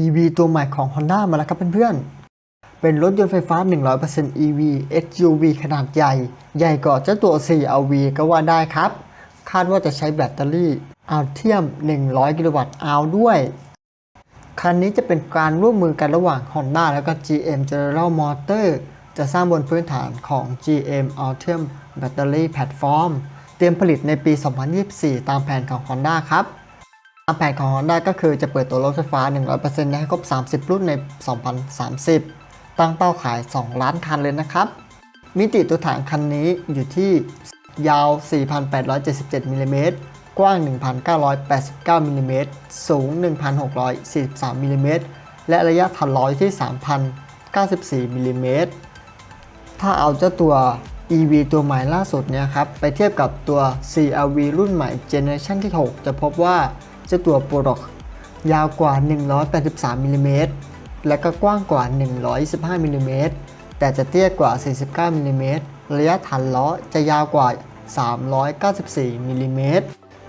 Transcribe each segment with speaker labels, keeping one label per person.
Speaker 1: EV ตัวใหม่ของ Honda มาแล้วครับเพื่อนๆ เป็นรถยนต์ไฟฟ้า 100% EV SUV ขนาดใหญ่ ใหญ่กว่าเจ้าตัว 4RV ก็ว่าได้ครับ คาดว่าจะใช้แบตเตอรี่อัลเทียม 100 กิโลวัตต์อาวด้วย คันนี้จะเป็นการร่วมมือกันระหว่าง Honda แล้วก็ GM General Motor จะสร้างบนพื้นฐานของ GM Ultium Battery Platform เตรียมผลิตในปี 2024 ตามแผนของ Honda ครับ ตามแผนของ Honda ก็คือจะเปิดตัวรถไฟฟ้า 100%ให้ครบ 30 รุ่นใน 2030 ตั้งเป้าขาย 2 ล้านคันเลยนะครับ มิติตัวถังคันนี้อยู่ที่ยาว 4,877มิลลิเมตรกว้าง 1,989มิลลิเมตรสูง 1,643มิลลิเมตรและระยะถันล้อยู่ที่ 3,094มิลลิเมตรถ้าเอาเจ้าตัว EV ตัวใหม่ล่าสุดเนี่ยครับ ไปเทียบกับตัว CRV รุ่นใหม่เจเนอเรชันที่ 6 จะพบว่า เจ้าตัว p r o d ยาวกว่า 183มิลลิเมตรและก็กว้างกว่า125มิลลิเมตรแต่จะเตี้ยกว่า 49มิลลิเมตรระยะฐานล้อจะยาวกว่า 394มิลลิเมตร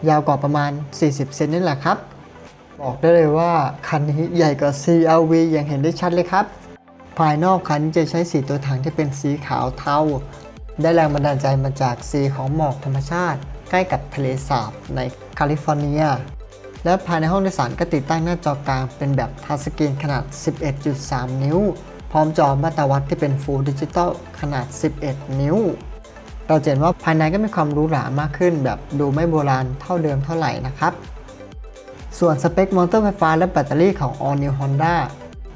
Speaker 1: ยาวกว่าประมาณ 40 เซนนี่แหละครับ บอกได้เลยว่าคันนี้ใหญ่กว่า CRV อย่างเห็นได้ชัดเลยครับ ภายนอกคันนี้จะใช้สีตัวถังที่เป็นสีขาวเทา ได้แรงบันดาลใจมาจากสีของหมอกธรรมชาติ ใกล้กับทะเลสาบในแคลิฟอร์เนีย และภายในห้องโดยสารก็ติดตั้งหน้าจอกลางเป็นแบบทัชสกรีนขนาด 11.3 นิ้ว พร้อมจอมาตรวัดที่เป็น Full Digital ขนาด 11 นิ้ว เราเห็นว่าภายในก็มีความหรูหรามากขึ้น แบบดูไม่โบราณเท่าเดิมเท่าไหร่นะครับ ส่วนสเปคมอเตอร์ไฟฟ้าและแบตเตอรี่ของ All New Honda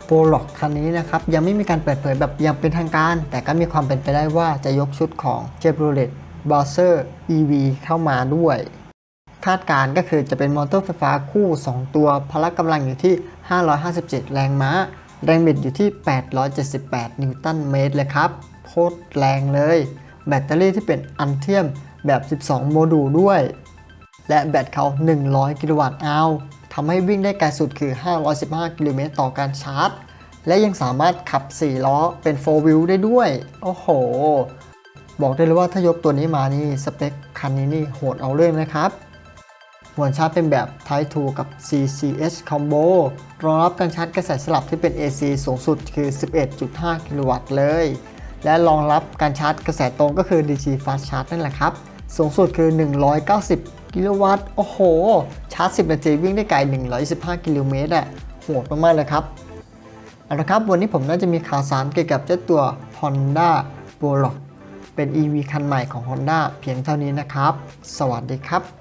Speaker 1: p o l o c คันนี้นะครับยังไม่มีการเปิดเผยแบบย่างเป็นทางการ แต่ก็มีความเป็นไปได้ว่าจะยกชุดของ Chevrolet b o z z e r EV เข้ามาด้วย คาดการณ์ก็คือจะเป็นมอเตอร์ไฟฟ้าคู่ 2 ตัว พละกำลังอยู่ที่ 557 แรงม้า แรงบิดอยู่ที่ 878 นิวตันเมตรเลยครับโคตรแรงเลย แบตเตอรี่ที่เป็นอันเทียมแบบ 12 โมดูลด้วย และแบตเขา 100 กิโลวัตต์เอาทำให้วิ่งได้ไกลสุดคือ 515 กิโลเมตรต่อการชาร์จ และยังสามารถขับ 4 ล้อเป็น 4 wheel ได้ด้วย โอ้โห บอกได้เลยว่าถ้ายกตัวนี้มานี่ สเปคคันนี้นี่โหดเอาเรื่องนะครับ หัวชาร์จเป็นแบบ Type 2 กับ CCS Combo รองรับการชาร์จกระแสสลับที่เป็น AC สูงสุดคือ 11.5 กิโลวัตต์เลย และรองรับการชาร์จกระแสตรงก็คือ DC Fast Charge นั่นแหละครับ สูงสุดคือ 190 กิโลวัตต์ โอ้โห ชาร์จ 10 นาทีวิ่งได้ไกล 115 กิโลเมตรอะโหดมากๆเลยครับ เอาละครับ วันนี้ผมน่าจะมีข่าวสารเกี่ยวกับเจ้าตัว Honda p o l o c เป็น EV คันใหม่ของ Honda เพียงเท่านี้นะครับ สวัสดีครับ